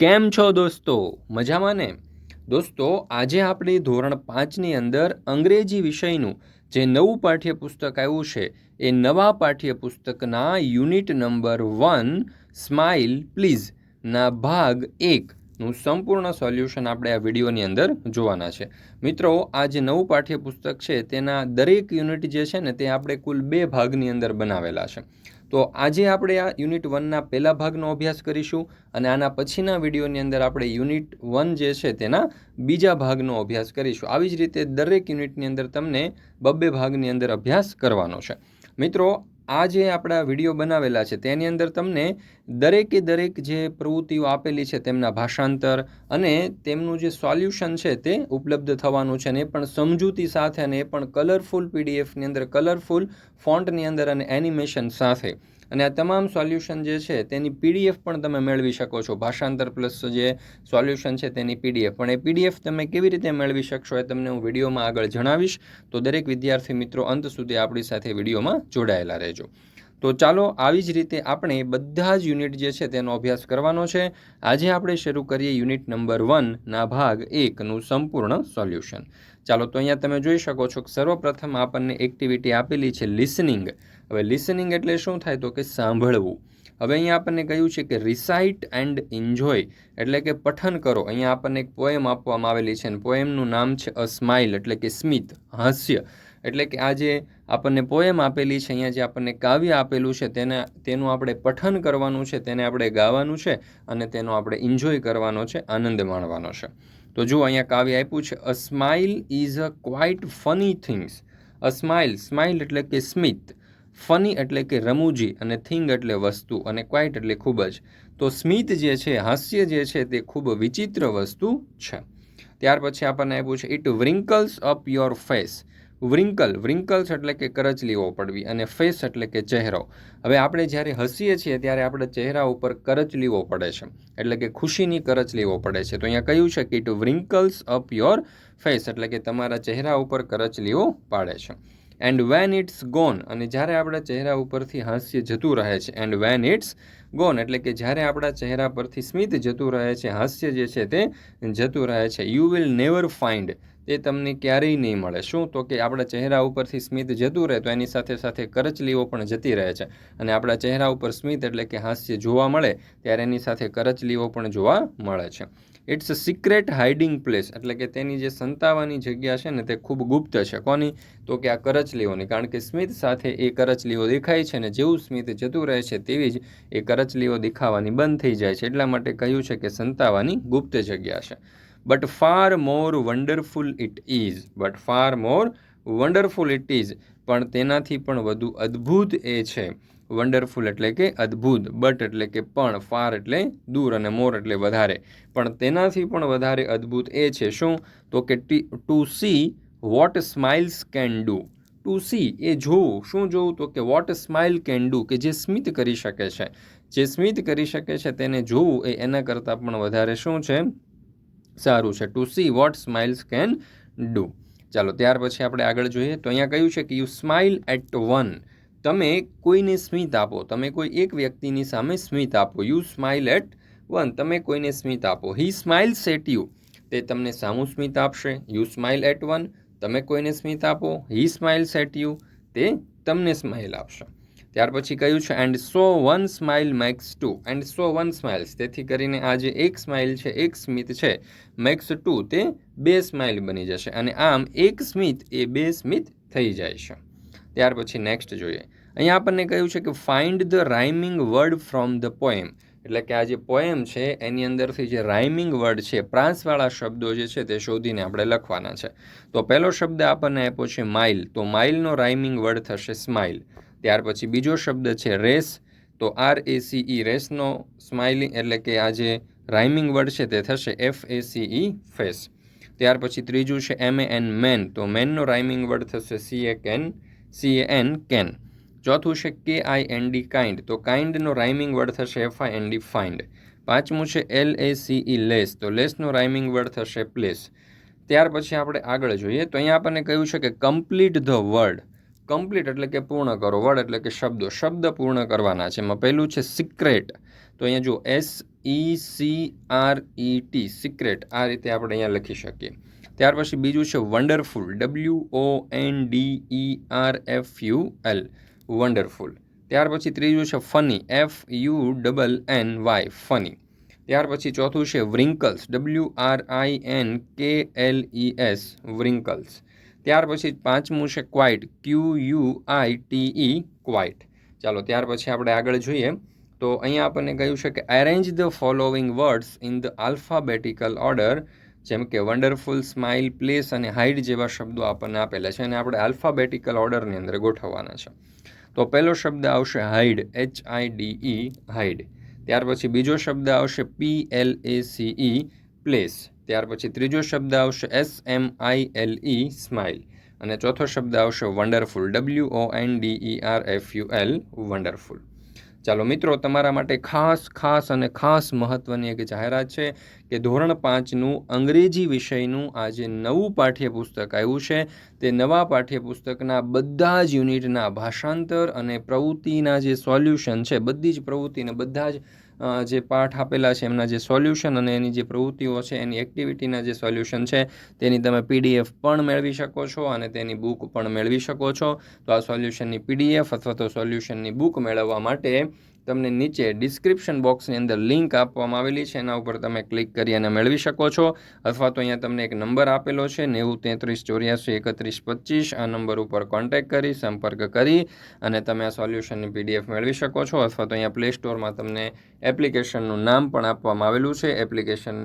કેમ છો દોસ્તો? મજામાં ને? દોસ્તો, આજે આપણે ધોરણ પાંચની અંદર અંગ્રેજી વિષયનું જે નવું પાઠ્યપુસ્તક આવ્યું છે, એ નવા પાઠ્યપુસ્તકના યુનિટ નંબર વન, સ્માઇલ પ્લીઝના ભાગ એકનું સંપૂર્ણ સોલ્યુશન આપણે આ વિડીયોની અંદર જોવાના છે. મિત્રો, આ જે નવું પાઠ્યપુસ્તક છે, તેના દરેક યુનિટ જે છે ને, તે આપણે કુલ બે ભાગની અંદર બનાવેલા છે. તો આજે આપણે આ યુનિટ વનના પહેલા ભાગનો અભ્યાસ કરીશું અને આના પછીના વિડીયોની અંદર આપણે યુનિટ વન જે છે તેના બીજા ભાગનો અભ્યાસ કરીશું. આવી જ રીતે દરેક યુનિટની અંદર તમને બબ્બે ભાગની અંદર અભ્યાસ કરવાનો છે. મિત્રો આ જે આપણા વીડિયો બનાવેલા છે, તેની અંદર તમને દરેકે દરેક જે પ્રવૃત્તિઓ આપેલી છે, તેમના ભાષાંતર અને તેમનું જે સોલ્યુશન છે, તે ઉપલબ્ધ થવાનું છે અને એ પણ સમજૂતી સાથે અને એ પણ કલરફુલ પીડીએફની અંદર કલરફુલ ફોન્ટની અંદર અને એનિમેશન સાથે. અને આ તમામ સોલ્યુશન જે છે, તેની પીડીએફ પણ તમે મેળવી શકો છો. ભાષાંતર પ્લસ જે સોલ્યુશન છે, તેની પીડીએફ. પણ એ પીડીએફ તમે કેવી રીતે મેળવી શકશો એ તમને હું વિડીયોમાં આગળ જણાવીશ. તો દરેક વિદ્યાર્થી મિત્રો અંત સુધી આપણી સાથે વિડીયોમાં જોડાયેલા રહેજો. તો ચાલો આવી જ રીતે આપણે બધા જ યુનિટ જે છે તેનો અભ્યાસ કરવાનો છે. આજે આપણે શરૂ કરીએ યુનિટ નંબર વનના ભાગ એકનું સંપૂર્ણ સોલ્યુશન. ચાલો તો અહીંયા તમે જોઈ શકો છો કે સર્વપ્રથમ આપણને એક્ટિવિટી આપેલી છે લિસનિંગ હવે લિસનિંગ એટલે શું થાય તો કે સાંભળવું. હવે અહીંયા આપણને કહ્યું છે કે રિસાઇટ એન્ડ એન્જોય એટલે કે પઠન કરો. અહીંયા આપણને એક પોએમ આપવામાં આવેલી છે અને પોએમનું નામ છે અ સ્માઇલ એટલે કે સ્મિત, હાસ્ય. એટલે કે આ જે આપણને પોએમ આપેલી છે, અહીંયા જે આપણને કાવ્ય આપેલું છે, તેને, તેનું આપણે પઠન કરવાનું છે, તેને આપણે ગાવાનું છે અને તેનો આપણે એન્જોય કરવાનો છે, આનંદ માણવાનો છે. તો જુઓ, અહીંયા કાવ્ય આપ્યું છે a smile is a quite funny things a smile smile એટલે કે સ્મિત. ફની એટલે કે રમૂજી અને થિંગ એટલે વસ્તુ અને ક્વાઇટ એટલે ખૂબ જ. તો સ્મિત જે છે, હાસ્ય જે છે, તે ખૂબ વિચિત્ર વસ્તુ છે. ત્યાર પછી આપણને આપ્યું છે it wrinkles up your face wrinkle wrinkles એટલે કે કરચલીઓ પડવી અને ફેસ એટલે કે ચહેરો. હવે આપણે જ્યારે હસીએ છીએ ત્યારે આપણે ચહેરા ઉપર કરચલીઓ પડે છે. એટલે કે ખુશીની કરચલીઓ પડે છે. તો અહીંયા કહ્યું છે કે it wrinkles up your face એટલે કે તમારા ચહેરા ઉપર કરચલીઓ પાડે છે. એન્ડ વેન ઇટ્સ ગોન અને જ્યારે આપણા ચહેરા ઉપરથી હાસ્ય જતું રહે છે એન્ડ વેન ઇટ્સ ગોન એટલે કે જ્યારે આપણા ચહેરા પરથી સ્મિત જતું રહે છે, હાસ્ય જે છે તે જતું રહે છે. યુ વિલ નેવર ફાઇન્ડ તે તમને ક્યારેય નહીં મળે. શું? તો કે આપણા ચહેરા ઉપરથી સ્મિત જતું રહે તો એની સાથે સાથે કરચલીઓ પણ જતી રહે છે. અને આપણા ચહેરા ઉપર સ્મિત એટલે કે હાસ્ય જોવા મળે ત્યારે એની સાથે કરચલીઓ પણ જોવા મળે છે. It's a secret hiding place એટલે કે તેની જે સંતાવાની જગ્યા છે ને તે ખૂબ ગુપ્ત છે. કોની? તો કે આ કરચલીઓની. કારણ કે સ્મિત સાથે એ કરચલીઓ દેખાય છે ને જેવું સ્મિત જતું રહે છે તેવી જ એ કરચલીઓ દેખાવાની બંધ થઈ જાય છે. એટલા માટે કહ્યું છે કે સંતાવાની ગુપ્ત જગ્યા છે. But far more wonderful it is but far more wonderful it is પણ તેનાથી પણ વધુ અદ્ભુત એ છે. વન્ડરફુલ એટલે કે અદ્ભુત. બટ એટલે કે પણ ફાર એટલે દૂર અને મોર એટલે વધારે. પણ તેનાથી પણ વધારે અદ્ભુત એ છે શું? તો કે to see what smiles can do to see એ જોવું. શું જોવું? તો કે વોટ સ્માઇલ કેન ડુ કે જે સ્મિત કરી શકે છે. જે સ્મિત કરી શકે છે તેને જોવું એ એના કરતાં પણ વધારે શું છે? સારું છે. To see what smiles can do ચાલો, ત્યાર પછી આપણે આગળ જોઈએ. તો અહીંયા કહ્યું છે કે યુ સ્માઇલ એટ વન તમે કોઈને સ્મિત આપો. તમે કોઈ એક વ્યક્તિની સામે સ્મિત આપો. યુ સ્માઇલ એટ વન તમે કોઈને સ્મિત આપો. હી સ્માઇલ્સ એટ યુ તે તમને સામું સ્મિત આપશે. યુ સ્માઇલ એટ વન તમે કોઈને સ્મિત આપો. હી સ્માઇલ્સ એટ યુ તે તમને સ્માઇલ આપશે. ત્યાર પછી કહ્યું છે? And so one smile makes two and so one smiles તેથી કરીને આ જે એક સ્માઇલ છે, એક સ્મિત છે મેક્સ ટુ તે બે સ્માઇલ બની જશે. અને આમ એક સ્મિત એ બે સ્મિત થઈ જાય છે. ત્યાર પછી નેક્સ્ટ જોઈએ. અહીંયા આપણને કહ્યું છે કે find the rhyming word from the poem એટલે કે આ જે પોએમ છે, એની અંદરથી જે રાઇમિંગ વર્ડ છે, પ્રાંસવાળા શબ્દો જે છે, તે શોધીને આપણે લખવાના છે. તો પહેલો શબ્દ આપણને આપ્યો છે માઇલ તો માઇલનો રાઇમિંગ વર્ડ થશે સ્માઇલ ત્યાર પછી બીજો શબ્દ છે રેસ. તો આર એ સીઈ રેસનો સ્માઇલિંગ એટલે કે આ જે રાઇમિંગ વર્ડ છે તે થશે એફ એ સીઈ ફેસ. ત્યાર પછી ત્રીજું છે એમ એન મેન. તો મેનનો રાઇમિંગ વર્ડ થશે C A can C N can. ચોથું છે કે આઈ એન ડી કાઇન્ડ તો કાઇન્ડનો રાઇમિંગ વર્ડ થશે F I N D find પાંચમું છે L A C E lace તો લેસનો રાઇમિંગ વર્ડ થશે પ્લેસ ત્યાર પછી આપણે આગળ જોઈએ. તો અહીંયા આપણને કહ્યું છે કે કમ્પ્લીટ ધ વર્ડ કમ્પ્લીટ એટલે કે પૂર્ણ કરો, વર્ડ એટલે કે શબ્દો. શબ્દ પૂર્ણ કરવાના છે. એમાં પહેલું છે સિક્રેટ તો અહીંયા જો S E C R E T secret આ રીતે આપણે અહીંયા લખી શકીએ. ત્યાર પછી બીજું છે wonderful W O N D E R F U L wonderful ત્યાર પછી ત્રીજું છે funny F U double N Y funny ત્યાર પછી ચોથું છે wrinkles W R I N K L E S wrinkles ત્યાર પછી પાંચમું છે quite Q U I T E quite. ચાલો, ત્યાર પછી આપણે આગળ જોઈએ. તો અહીંયા આપણને કહ્યું છે કે arrange the following words in the alphabetical order જેમ કે વન્ડરફુલ સ્માઇલ પ્લેસ અને હાઇડ જેવા શબ્દો આપણને આપેલા છે. અને આપણે આલ્ફાબેટિકલ ઓર્ડરની અંદર ગોઠવવાના છે. તો પહેલો શબ્દ આવશે hide H I D E hide ત્યાર પછી બીજો શબ્દ આવશે P L A C E place ત્યાર પછી ત્રીજો શબ્દ આવશે S M I L E smile અને ચોથો શબ્દ આવશે wonderful W O N D E R F U L wonderful ચાલો મિત્રો, તમારા માટે ખાસ ખાસ અને ખાસ મહત્ત્વની એક જાહેરાત છે કે ધોરણ પાંચનું અંગ્રેજી વિષયનું આ જે નવું પાઠ્યપુસ્તક આવ્યું છે. તે નવા પાઠ્યપુસ્તકના બધા જ યુનિટના ભાષાંતર અને પ્રવૃત્તિના જે સોલ્યુશન છે, બધી જ પ્રવૃત્તિને બધા જ જે પાઠ આપેલા છે, એમના જે સોલ્યુશન અને એની જે પ્રવૃત્તિઓ છે, એની એક્ટિવિટીના જે સોલ્યુશન છે, તેની તમે પીડીએફ પણ મેળવી શકો છો અને તેની બુક પણ મેળવી શકો છો. તો આ સોલ્યુશનની પીડીએફ અથવા તો સોલ્યુશનની બુક મેળવવા માટે તમને નીચે ડિસ્ક્રિપ્શન બોક્સની અંદર લિંક આપવામાં આવેલી છે. એના ઉપર તમે ક્લિક કરી અને મેળવી શકો છો. અથવા તો અહીંયા તમને એક નંબર આપેલો છે, નેવું તેત્રીસ ચોર્યાસી એકત્રીસ પચીસ. આ નંબર ઉપર કોન્ટેક્ટ કરી, સંપર્ક કરી અને તમે આ સોલ્યુશનની પીડીએફ મેળવી શકો છો. અથવા તો અહીંયા પ્લે સ્ટોરમાં તમને એપ્લિકેશનનું નામ પણ આપવામાં આવેલું છે. એપ્લિકેશન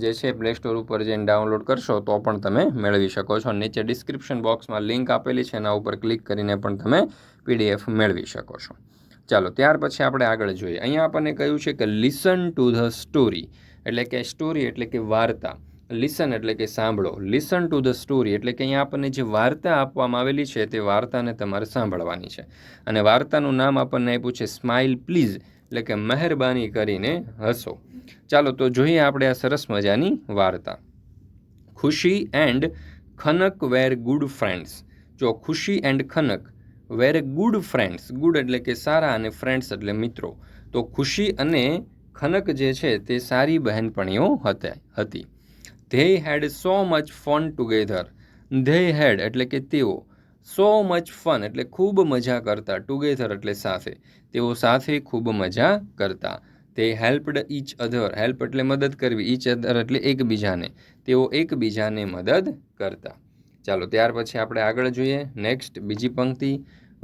જે છે પ્લે સ્ટોર ઉપર જઈને ડાઉનલોડ કરશો તો પણ તમે મેળવી શકો છો. નીચે ડિસ્ક્રિપ્શન બોક્સમાં લિંક આપેલી છે. એના ઉપર ક્લિક કરીને પણ તમે પીડીએફ મેળવી શકો છો. ચાલો, ત્યાર પછી આપણે આગળ જોઈએ. અહીંયા આપણને કહ્યું છે કે લિસન ટુ ધ સ્ટોરી એટલે કે સ્ટોરી એટલે કે વાર્તા. લિસન એટલે કે સાંભળો. લિસન ટુ ધ સ્ટોરી એટલે કે અહીંયા આપણને જે વાર્તા આપવામાં આવેલી છે, તે વાર્તાને તમારે સાંભળવાની છે. અને વાર્તાનું નામ આપણને આપ્યું છે સ્માઇલ પ્લીઝ એટલે કે મહેરબાની કરીને હસો. ચાલો, તો જોઈએ આપણે આ સરસ મજાની વાર્તા. Khushi and Khanak were good friends જો Khushi and Khanak were good friends, good એટલે કે સારા અને ફ્રેન્ડ્સ એટલે મિત્રો. તો ખુશી અને ખનક જે છે તે સારી બહેનપણીઓ હતા, હતી. They had so much fun together they had એટલે કે તેઓ. સો મચ ફન એટલે ખૂબ મજા કરતા ટુગેધર એટલે સાથે. તેઓ સાથે ખૂબ મજા કરતા. તે હેલ્પડ ઈચ અધર હેલ્પ એટલે મદદ કરવી. ઈચ અધર એટલે એકબીજાને. તેઓ એકબીજાને મદદ કરતા. ચાલો ત્યાર પછી આપણે આગળ જોઈએ. નેક્સ્ટ બીજી પંક્તિ.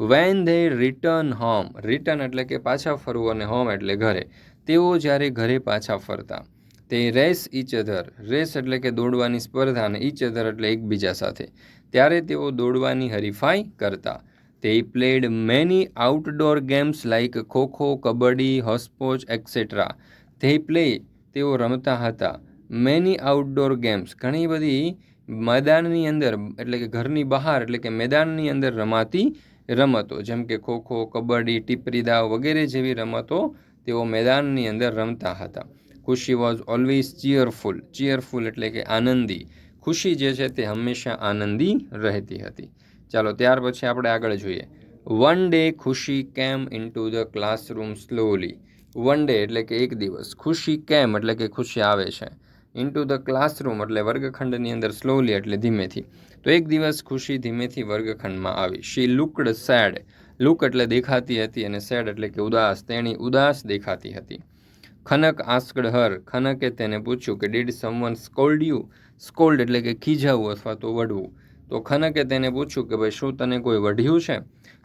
When they return home return એટલે કે પાછા ફરવું અને હોમ એટલે ઘરે. તેઓ જ્યારે ઘરે પાછા ફરતા, તે રેસ ઈચ અધર રેસ એટલે કે દોડવાની સ્પર્ધા અને ઇચ અધર એટલે એકબીજા સાથે. ત્યારે તેઓ દોડવાની હરીફાઈ કરતા. તે played many outdoor games like kho kho, kabaddi, હોસ્પોચ etcetera they play તેઓ રમતા હતા. મેની આઉટડોર ગેમ્સ ઘણી બધી મેદાનની અંદર, એટલે કે ઘરની બહાર, એટલે કે મેદાનની અંદર રમાતી રમતો, જેમ કે ખોખો કબડ્ડી, ટીપરી દાવ વગેરે જેવી રમતો તેઓ મેદાનની અંદર રમતા હતા. ખુશી વોઝ ઓલવેઝ ચીયરફુલ ચીયરફુલ એટલે કે આનંદી. ખુશી જે છે તે હંમેશા આનંદી રહેતી હતી. ચાલો ત્યાર પછી આપણે આગળ જોઈએ. One day Khushi came into the classroom slowly one day એટલે કે એક દિવસ. ખુશી કેમ એટલે કે ખુશી આવે છે. ઇન્ટુ ધ ક્લાસરૂમ એટલે વર્ગખંડની અંદર સ્લોલી એટલે ધીમેથી. તો એક દિવસ ખુશી ધીમેથી વર્ગખંડમાં આવી. શી લુકડ સેડ લુક એટલે દેખાતી હતી અને સેડ એટલે કે ઉદાસ. તેણી ઉદાસ દેખાતી હતી. ખનક આસ્કડ હર. ખનકે તેને પૂછ્યું કે did someone scold you scold એટલે કે ખીજાવું અથવા તો વઢવું. તો ખનકે તેને પૂછ્યું કે, ભાઈ, શું તને કોઈ વઢ્યું છે?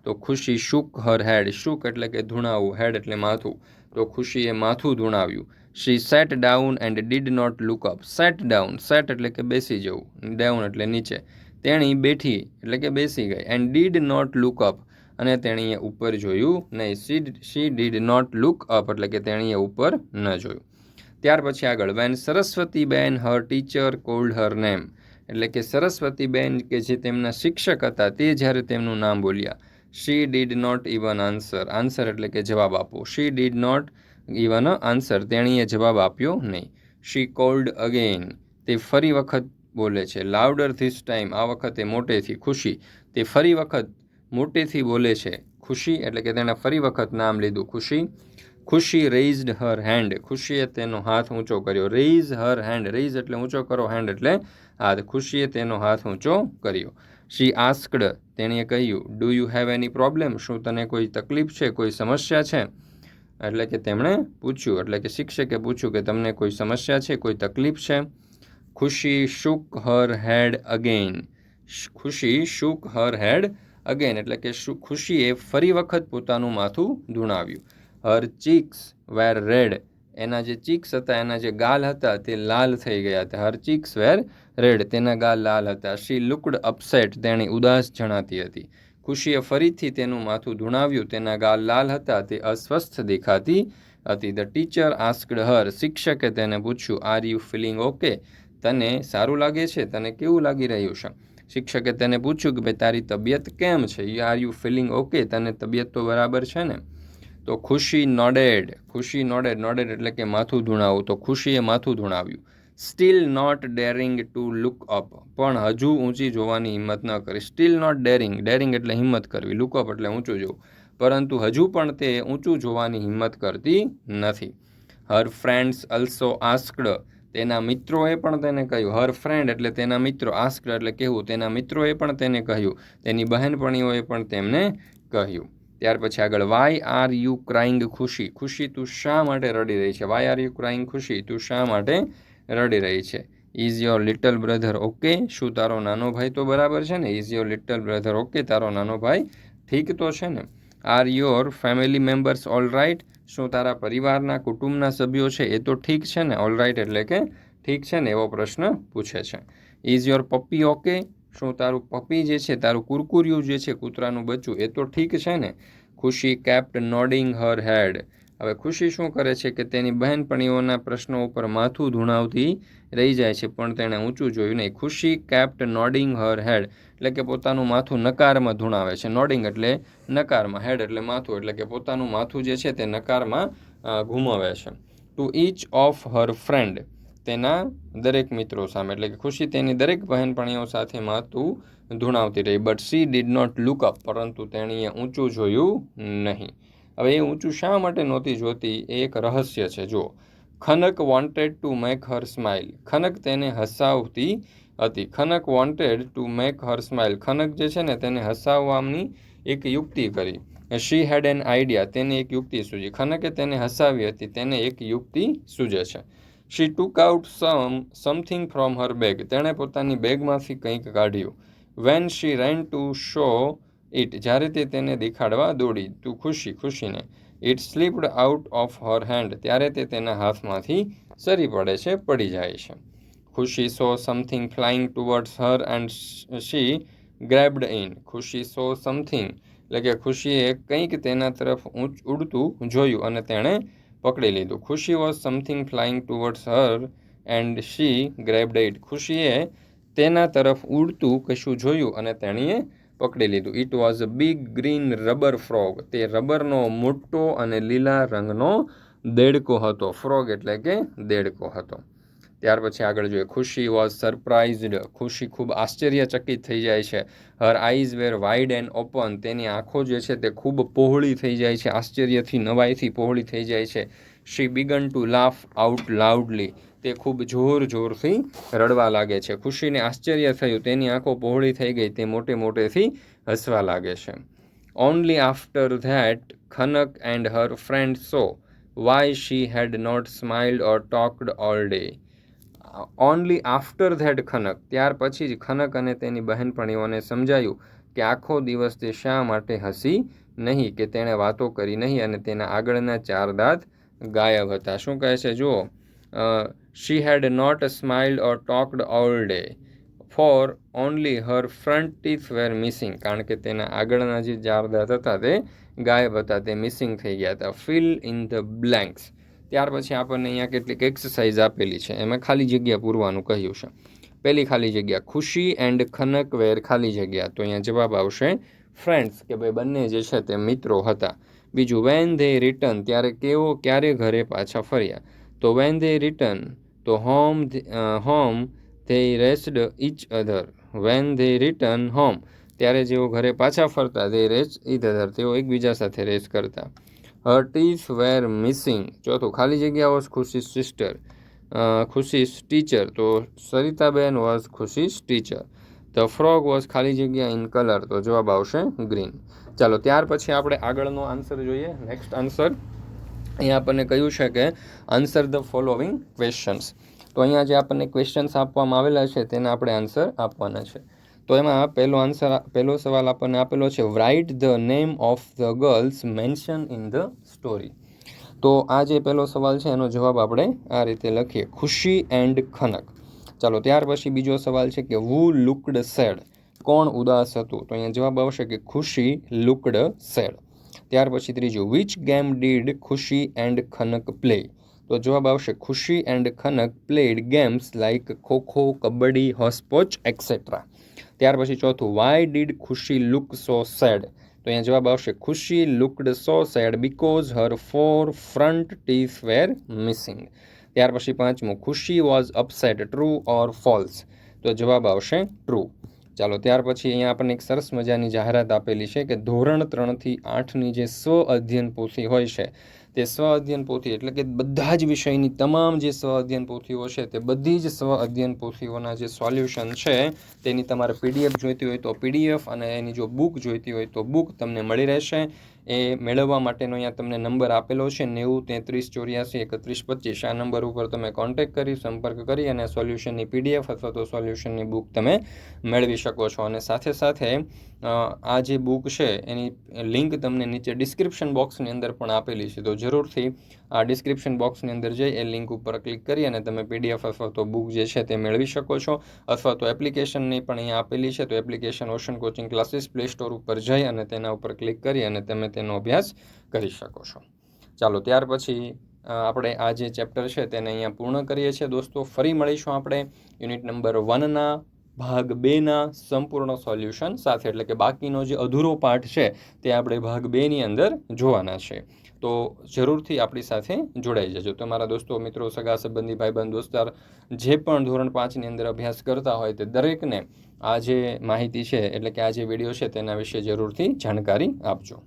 તો ખુશી શુક હર હેડ શુક એટલે કે ધૂણાવું. હેડ એટલે માથું. તો ખુશીએ માથું ધૂણાવ્યું. She sat down and did not look up sat down sat એટલે કે બેસી જવું. ડાઉન એટલે નીચે. તેણી બેઠી એટલે કે બેસી ગઈ and did not look up અને તેણીએ ઉપર જોયું નહીં. She she did not look up એટલે કે તેણીએ ઉપર ન જોયું. ત્યાર પછી આગળ. When Saraswati ben her teacher called her name એટલે કે સરસ્વતી બેન કે જે તેમના શિક્ષક હતા તે જ્યારે તેમનું નામ બોલ્યા. She did not even answer answer એટલે કે જવાબ આપો she did not even answer. તેણીએ જવાબ આપ્યો નહીં. શી કોલ્ડ અગેન તે ફરી વખત બોલે છે. લાઉડર ધીસ ટાઈમ આ વખતે મોટેથી ખુશી. તે ફરી વખત મોટેથી બોલે છે. ખુશી એટલે કે તેણે ફરી વખત નામ લીધું. ખુશી. ખુશી રેઇઝડ હર હેન્ડ ખુશીએ તેનો હાથ ઊંચો કર્યો. રેઇઝ હર હેન્ડ રેઇઝ એટલે ઊંચો કરો. હેન્ડ એટલે હાથ. ખુશીએ તેનો હાથ ઊંચો કર્યો. શી આસ્કડ તેણીએ કહ્યું do you have any problem શું તને કોઈ તકલીફ છે? કોઈ સમસ્યા છે? એટલે કે તેમણે પૂછ્યું, એટલે કે શિક્ષકે પૂછ્યું કે તમને કોઈ સમસ્યા છે, કોઈ તકલીફ છે? Khushi shook her head again Khushi shook her head again એટલે કે ખુશીએ ફરી વખત પોતાનું માથું ધૂણાવ્યું. હર ચીક્સ વેર રેડ એના જે ચીક્સ હતા, એના જે ગાલ હતા, તે લાલ થઈ ગયા હતા. હર ચીક્સ વેર રેડ તેના ગાલ લાલ હતા. શી લુકડ અપસેટ તેણી ઉદાસ જણાતી હતી. ખુશીએ ફરીથી તેનું માથું ધૂણાવ્યું. તેના ગાલ લાલ હતા, તે અસ્વસ્થ દેખાતી હતી. ધ ટીચર આસ્કડ હર શિક્ષકે તેને પૂછ્યું આર યુ ફિલિંગ ઓકે તને સારું લાગે છે? તને કેવું લાગી રહ્યું છે? શિક્ષકે તેને પૂછ્યું કે, ભાઈ, તારી તબિયત કેમ છે? You are you feeling okay તને તબિયત તો બરાબર છે ને? તો ખુશી નોડેડ ખુશી નોડેડ નોડેડ એટલે કે માથું ધૂણાવું. તો ખુશીએ માથું ધૂણાવ્યું. Still not daring to look up પણ હજુ ઊંચી જોવાની હિંમત ન કરી. સ્ટીલ નોટ ડેરિંગ ડેરિંગ એટલે હિંમત કરવી. લુક અપ એટલે ઊંચું જોવું. પરંતુ હજુ પણ તે ઊંચું જોવાની હિંમત કરતી નથી. હર ફ્રેન્ડ્સ અલ્સો આસ્કડ તેના મિત્રોએ પણ તેને કહ્યું. હર ફ્રેન્ડ એટલે તેના મિત્રો આસ્કડ એટલે કહેવું. તેના મિત્રોએ પણ તેને કહ્યું. તેની બહેનપણીઓએ પણ તેમને કહ્યું. ત્યાર પછી આગળ વાય આર યુ ક્રાઇંગ ખુશી? ખુશી તું શા માટે રડી રહી છે? વાય આર યુ ક્રાઇંગ ખુશી? તું શા માટે રડી રહી છે. Is your little brother okay શું તારો નાનો ભાઈ તો બરાબર છે ને? Is your little brother okay તારો નાનો ભાઈ ઠીક તો છે ને? Are your family members all right શું તારા પરિવારના કુટુંબના સભ્યો છે? એ તો ઠીક છે ને? ઓલ રાઇટ એટલે કે ઠીક છે ને? એવો પ્રશ્ન પૂછે છે. ઇઝ યોર પપ્પી ઓકે શું તારું પપ્પી જે છે, તારું કુરકુરિયું જે છે, કૂતરાનું બચ્ચું, એ તો ઠીક છે ને? ખુશી કેપ્ટ નોડિંગ હર હેડ હવે ખુશી શું કરે છે કે તેની બહેનપણીઓના પ્રશ્નો ઉપર માથું ધૂણાવતી રહી જાય છે, પણ તેણે ઊંચું જોયું નહીં. ખુશી કેપ્ટ નોડિંગ હર હેડ, એટલે કે પોતાનું માથું નકારમાં ધૂણાવે છે. નોડિંગ એટલે નકારમાં, હેડ એટલે માથું, એટલે કે પોતાનું માથું જે છે તે નકારમાં ઘુમાવે છે. To each of her friend તેના દરેક મિત્રો સામે, એટલે કે ખુશી તેની દરેક બહેનપણીઓ સાથે માથું ધૂણાવતી રહી. But she did not look up પરંતુ તેણીએ ઊંચું જોયું નહીં. હવે એ ઊંચું શા માટે નહોતી જોતી? એ એક રહસ્ય છે. જો Khanak wanted to make her smile Khanak તેને હસાવતી હતી. Khanak wanted to make her smile Khanak જે છે ને તેને હસાવવાની એક યુક્તિ કરી. શી હેડ એન આઈડિયા તેને એક યુક્તિ સૂજી. ખનકે તેને હસાવી હતી. તેને એક યુક્તિ સૂજે છે. She took out some something from her bag તેણે પોતાની બેગમાંથી કંઈક કાઢ્યું. When she ran to show it જ્યારે તે તેને દેખાડવા દોડી, તું Khushi, ખુશીને. It slipped out of her hand ત્યારે તે તેના હાથમાંથી સરી પડે છે, પડી જાય છે. Khushi saw something flying towards her and she grabbed in Khushi saw something એટલે કે ખુશીએ કંઈક તેના તરફ ઉડતું જોયું અને તેણે પકડી લીધું. Khushi was something flying towards her and she grabbed it ખુશીએ તેના તરફ ઉડતું કશું જોયું અને તેણીએ પકડી લીધું. It was a big green rubber frog તે રબરનો મોટો અને લીલા રંગનો દેડકો હતો. ફ્રોગ એટલે કે દેડકો હતો. ત્યાર પછી આગળ જોઈએ. ખુશી વોઝ સરપ્રાઇઝડ ખુશી ખૂબ આશ્ચર્યચકિત થઈ જાય છે. Her eyes were wide and open તેની આંખો જે છે તે ખૂબ પહોળી થઈ જાય છે. આશ્ચર્યથી નવાઈથી પહોળી થઈ જાય છે. She began to laugh out loudly તે ખૂબ જોર જોરથી રડવા લાગે છે. ખુશીને આશ્ચર્ય થયું, તેની આંખો પહોળી થઈ ગઈ, તે મોટે મોટેથી હસવા લાગે છે. Only after that Khanak and her friend saw why she had not smiled or talked all day only after that Khanak ત્યાર પછી જ ખનક અને તેની બહેનપણીઓને સમજાયું કે આખો દિવસ તે શા માટે હસી નહીં, કે તેણે વાતો કરી નહીં અને તેના આગળના ચાર દાંત ગાયબ હતા. શું કહે છે? જુઓ She had not smiled or talked all day, for only her front teeth were missing. કારણ કે તેના આગળના જે ચાર દાંત હતા તે ગાયબ હતા તે મિસિંગ થઈ ગયા હતા. ફિલ ઇન ધ બ્લેન્ક્સ ત્યાર પછી આપણને અહીંયા કેટલીક એક્સરસાઇઝ આપેલી છે. એમાં ખાલી જગ્યા પૂરવાનું કહ્યું છે. પહેલી ખાલી જગ્યા ખુશી એન્ડ ખનક વેર ખાલી જગ્યા. તો અહીંયા જવાબ આવશે ફ્રેન્ડ્સ કે ભાઈ બંને જે છે તે મિત્રો હતા. બીજું વેન ધે રિટર્ન ત્યારે કેવો ક્યારે ઘરે પાછા ફર્યા? તો વેન ધે રિટર્ન તો home home they raced each other when they return home ત્યારે જેઓ ઘરે પાછા ફરતા ધે રેસ ઇચ અધર તેઓ એકબીજા સાથે રેસ કરતા. હર ટીસ વેર મિસિંગ ચોથું, ખાલી જગ્યા વોઝ ખુશી સિસ્ટર ખુશીસ ટીચર તો Saritaben was Khushi's teacher the frog was ખાલી જગ્યા ઇન કલર તો જવાબ આવશે ગ્રીન ચાલો, ત્યાર પછી આપણે આગળનો આન્સર જોઈએ. નેક્સ્ટ આન્સર અહીંયા આપણને કહ્યું છે કે આન્સર ધ ફોલોવિંગ ક્વેશ્ચન્સ તો અહીંયા જે આપણને ક્વેશ્ચન્સ આપવામાં આવેલા છે, તેના આપણે આન્સર આપવાના છે. તો એમાં પહેલો આન્સર પહેલો સવાલ આપણને આપેલો છે write the name of the girls mention in the story તો આ જે પહેલો સવાલ છે, એનો જવાબ આપણે આ રીતે લખીએ. ખુશી એન્ડ ખનક. ચાલો, ત્યાર પછી બીજો સવાલ છે કે વુ લુકડ સેડ કોણ ઉદાસ હતું? તો અહીંયા જવાબ આવશે કે ખુશી લુકડ સેડ ત્યાર પછી ત્રીજું which game did Khushi and Khanak play તો જવાબ આવશે Khushi and Khanak played games like kho kho, kabaddi, hopscotch etcetera ત્યાર પછી ચોથું why did Khushi look so sad તો અહીંયા જવાબ આવશે Khushi looked so sad because her four front teeth were missing ત્યાર પછી પાંચમું Khushi was upset true or false તો જવાબ આવશે ટ્રુ ચાલો, ત્યાર પછી અહીંયા આપણને એક સરસ મજાની જાહેરાત આપેલી છે કે ધોરણ ત્રણથી આઠની જે સ્વ અધ્યયન પોથી હોય છે, તે સ્વ અધ્યયન પોથી એટલે કે બધા જ વિષયની તમામ જે સ્વ અધ્યયન પોથીઓ છે, તે બધી જ સ્વ અધ્યયન પોથીઓના જે સોલ્યુશન છે, તેની તમારે પીડીએફ જોઈતી હોય તો પીડીએફ અને એની જો બુક જોઈતી હોય તો બુક તમને મળી રહેશે. એ મેળવવા માટેનો અહીંયા તમને નંબર આપેલો છે, નેવું તેત્રીસ ચોર્યાસી એકત્રીસ પચીસ. આ નંબર ઉપર તમે કોન્ટેક કરી, સંપર્ક કરી અને સોલ્યુશનની પીડીએફ અથવા તો સોલ્યુશનની બુક તમે મેળવી શકો છો. અને સાથે સાથે આ જે બુક છે, એની લિંક તમને નીચે ડિસ્ક્રિપ્શન બોક્સની અંદર પણ આપેલી છે. તો જરૂરથી ડિસ્ક્રિપ્શન બોક્સની અંદર જઈ, એ લિંક ઉપર ક્લિક કરી અને તમે પીડીએફ અથવા તો બુક જે છે તે મેળવી શકો છો. અથવા તો એપ્લિકેશનની પણ અહીંયા આપેલી છે, તો application ocean coaching classes play store ઉપર જઈ અને તેના ઉપર ક્લિક કરી અને તમે તેનો અભ્યાસ કરી શકો છો. ચાલો, ત્યાર પછી આપણે આ જે ચેપ્ટર છે તેને અહીંયા પૂર્ણ કરીએ છીએ. દોસ્તો, ફરી મળીશું આપણે યુનિટ નંબર વનના ભાગ બેના સંપૂર્ણ સોલ્યુશન સાથે. એટલે કે બાકીનો જે અધૂરો પાઠ છે તે આપણે ભાગ બેની અંદર જોવાના છે. તો જરૂરથી આપણી સાથે જોડાઈ જજો. તમારા દોસ્તો, મિત્રો, સગા સંબંધી, ભાઈબંધ, દોસ્તાર, જે પણ ધોરણ પાંચની અંદર અભ્યાસ કરતા હોય તે દરેકને આ જે માહિતી છે, એટલે કે આ જે વીડિયો છે તેના વિશે જરૂરથી જાણકારી આપજો.